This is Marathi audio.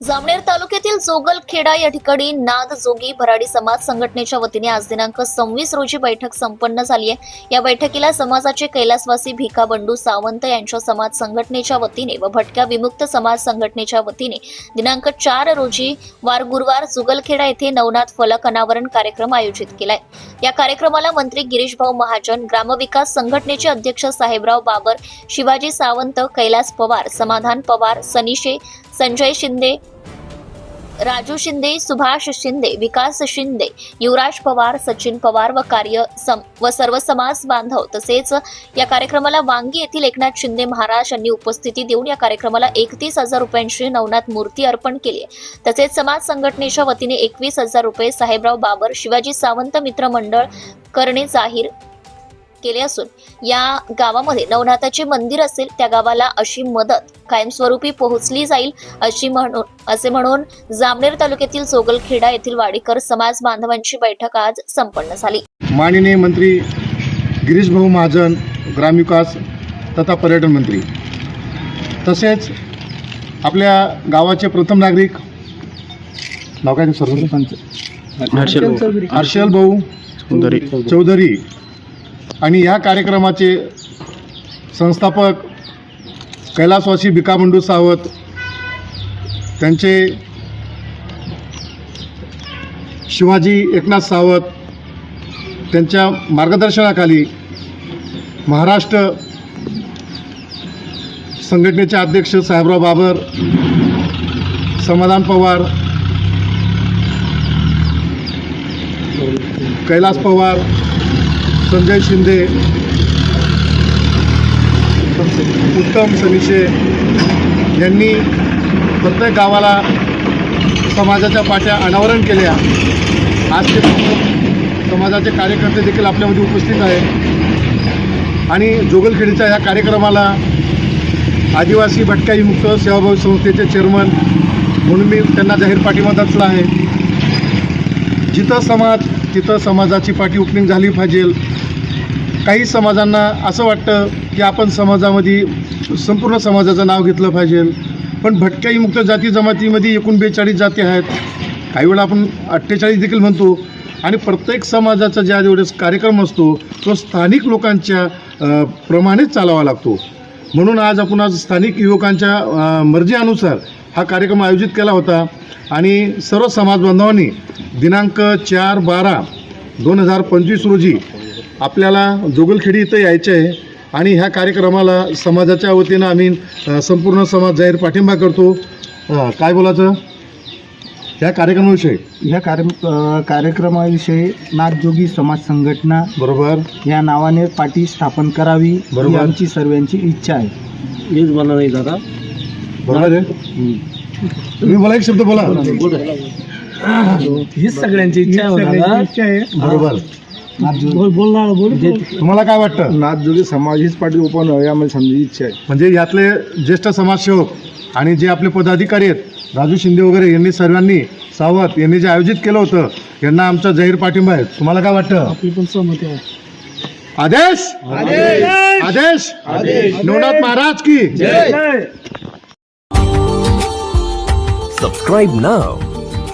जामनेर तालुक्यातील जोगलखेडा या ठिकाणी नाद जोगी भराडी समाज संघटनेच्या वतीने आज दिनांक सव्वीस रोजी बैठक संपन्न झाली आहे. या बैठकीला समाजाचे कैलासवासी भिका बंडू सावंत यांच्या समाज संघटनेच्या वतीने व भटक्या विमुक्त समाज संघटनेच्या वतीने दिनांक चार रोजी वार गुरुवार जुगलखेडा येथे नवनाथ फलक अनावरण कार्यक्रम आयोजित केलाय. या कार्यक्रमाला मंत्री गिरीश भाऊ महाजन ग्रामविकास संघटनेचे अध्यक्ष साहेबराव बाबर शिवाजी सावंत कैलास पवार समाधान पवार सनिशे संजय शिंदे राजू शिंदे सुभाष शिंदे विकास शिंदे युवराज पवार सचिन पवार व कार्य सम व सर्व समाज बांधव तसेच या कार्यक्रमाला वांगी येथील एकनाथ शिंदे महाराज यांनी उपस्थिती देऊन या कार्यक्रमाला एकतीस हजार रुपयांची नवनाथ मूर्ती अर्पण केली आहे. तसेच समाज संघटनेच्या वतीने एकवीस हजार रुपये साहेबराव बाबर शिवाजी सावंत मित्र मंडळ करणे जाहीर केले असून या गावामध्ये नवनाथाचे मंदिर असेल त्या गावाला अशी मदत कायमस्वरूपी पोहोचली जाईल अशी म्हणून असे म्हणून जामनेर तालुक्यातील जोगलखेडा येथील वाडीकर समाज बांधवांची बैठक आज संपन्न झाली. माननीय मंत्री गिरीश भाऊ महाजन ग्रामविकास तथा पर्यटन मंत्री. तसेच आपल्या गावाचे प्रथम नागरिक नाव काय सरपंच हर्षल भाऊ. चौधरी. आणि या कार्यक्रमाचे संस्थापक कैलासवासी भिकामंडू सावत त्यांचे शिवाजी एकनाथ सावत त्यांच्या मार्गदर्शनाखाली महाराष्ट्र संघटनेचे अध्यक्ष साहेबराव बाबर समाधान पवार कैलास पवार संजय शिंदे उत्तम सनिशे यांनी प्रत्येक गावाला समाजाच्या पाट्या अनावरण केल्या. आज ते समाजाचे कार्यकर्ते देखील आपल्यामध्ये उपस्थित आहेत. आणि जोगलखेडीच्या या कार्यक्रमाला आदिवासी भटकाई मुक्त सेवाभावी संस्थेचे चेअरमन म्हणून मी त्यांना जाहीर पाठिंबा दाखला आहे. जिथं समाज तिथं समाजाची पाठी ओपनिंग झाली पाहिजे. काही समाजांना असं वाटतं की आपण समाजामध्ये संपूर्ण समाजाचं नाव घेतलं पाहिजे. पण भटक्या विमुक्त जाती जमातीमध्ये एकूण बेचाळीस जाती आहेत. काही वेळा आपण अठ्ठेचाळीस देखील म्हणतो. आणि प्रत्येक समाजाचा ज्या वेळेस कार्यक्रम असतो तो स्थानिक लोकांच्या प्रमाणेच चालावा लागतो. म्हणून आज आपण आज स्थानिक युवकांच्या मर्जीनुसार हा कार्यक्रम आयोजित केला होता. आणि सर्व समाज बांधवांनी दिनांक चार बारा दोन हजार पंचवीस रोजी आपल्याला जोगलखेडी इथं यायचे आहे आणि ह्या कार्यक्रमाला समाजाच्या वतीनं आम्ही संपूर्ण समाज जाहीर पाठिंबा करतो. काय बोलायचं? ह्या कार्यक्रमाविषयी. ह्या कार्य कार्यक्रमाविषयी नाथजोगी समाज संघटना बरोबर. या नावाने पाठी स्थापन करावी ही बरोबर. आमची सर्वांची इच्छा आहे. मीच मला नाही दादा. बरोबर आहे. तुम्ही बोला एक शब्द बोला. हीच सगळ्यांची इच्छा आहे बरोबर. बोल बोलणार बोल. तुम्हाला काय वाटतं? नाथजोगी समाज हीच पाठी ओपन व्हावी आम्हाला समजी इच्छा आहे. म्हणजे यातले ज्येष्ठ समाजसेवक आणि जे आपले पदाधिकारी आहेत राजू शिंदे वगैरे यांनी सर्वांनी सावत यांनी जे आयोजित केलं होतं यांना आमचा जाहीर पाठिंबा आहे. तुम्हाला काय वाटतं? आपली पण सहमती आहे. आदेश? आदेश. नवनाथ महाराज की. Subscribe now.